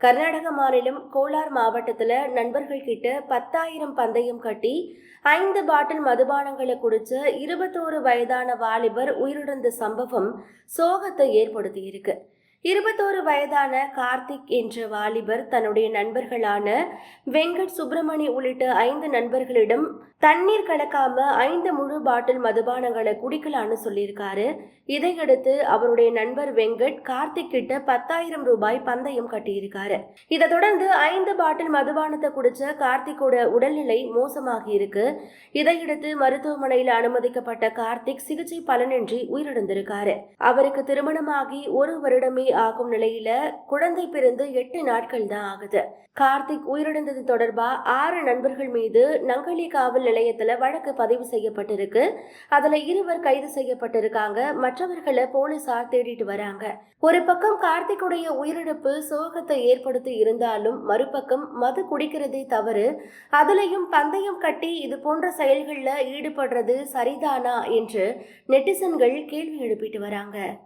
கர்நாடக மாநிலம் கோலார் மாவட்டத்தில் நண்பர்கள் கிட்ட பத்தாயிரம் பந்தயம் கட்டி ஐந்து பாட்டில் மதுபானங்களை குடிச்ச இருபத்தோரு வயதான வாலிபர் உயிரிழந்த சம்பவம் சோகத்தை ஏற்படுத்தியிருக்கு. இருபத்தோரு வயதான கார்த்திக் என்ற வாலிபர் தன்னுடைய நண்பர்களான வெங்கட் சுப்பிரமணி உள்ளிட்ட ஐந்து நண்பர்களிடம் தண்ணீர் கலக்காம ஐந்து முழு பாட்டில் மதுபானங்களை குடிக்கலான்னு சொல்லியிருக்காரு. இதையடுத்து அவருடைய நண்பர் வெங்கட் கார்த்திக் கிட்ட பத்தாயிரம் ரூபாய் பந்தயம் கட்டியிருக்காரு. இதை தொடர்ந்து ஐந்து பாட்டில் மதுபானத்தை குடிச்ச கார்த்திக்கோட உடல்நிலை மோசமாகி இருக்கு. இதையடுத்து மருத்துவமனையில் அனுமதிக்கப்பட்ட கார்த்திக் சிகிச்சை பலனின்றி உயிரிழந்திருக்காரு. அவருக்கு திருமணமாகி ஒரு வருடமே ஆகும் நிலையில குழந்தை பிறந்து எட்டு நாட்கள் தான் ஆகுது. கார்த்திக் உயிரிழந்தது தொடர்பா ஆறு நண்பர்கள் மீது நங்கலி காவல் நிலையத்துல வழக்கு பதிவு செய்யப்பட்டிருக்கு. அதுல இருவர் கைது செய்யப்பட்டிருக்காங்க. மற்றவர்களை போலீசார் தேடிட்டு வராங்க. ஒரு பக்கம் கார்த்திக்குடைய உயிரிழப்பு சோகத்தை ஏற்படுத்தி இருந்தாலும் மறுபக்கம் மது குடிக்கிறதே தவறு. அதுலயும் பந்தயம் கட்டி இது போன்ற செயல்களில் ஈடுபடுறது சரிதானா என்று நெட்டிசன்கள் கேள்வி எழுப்பிட்டு வராங்க.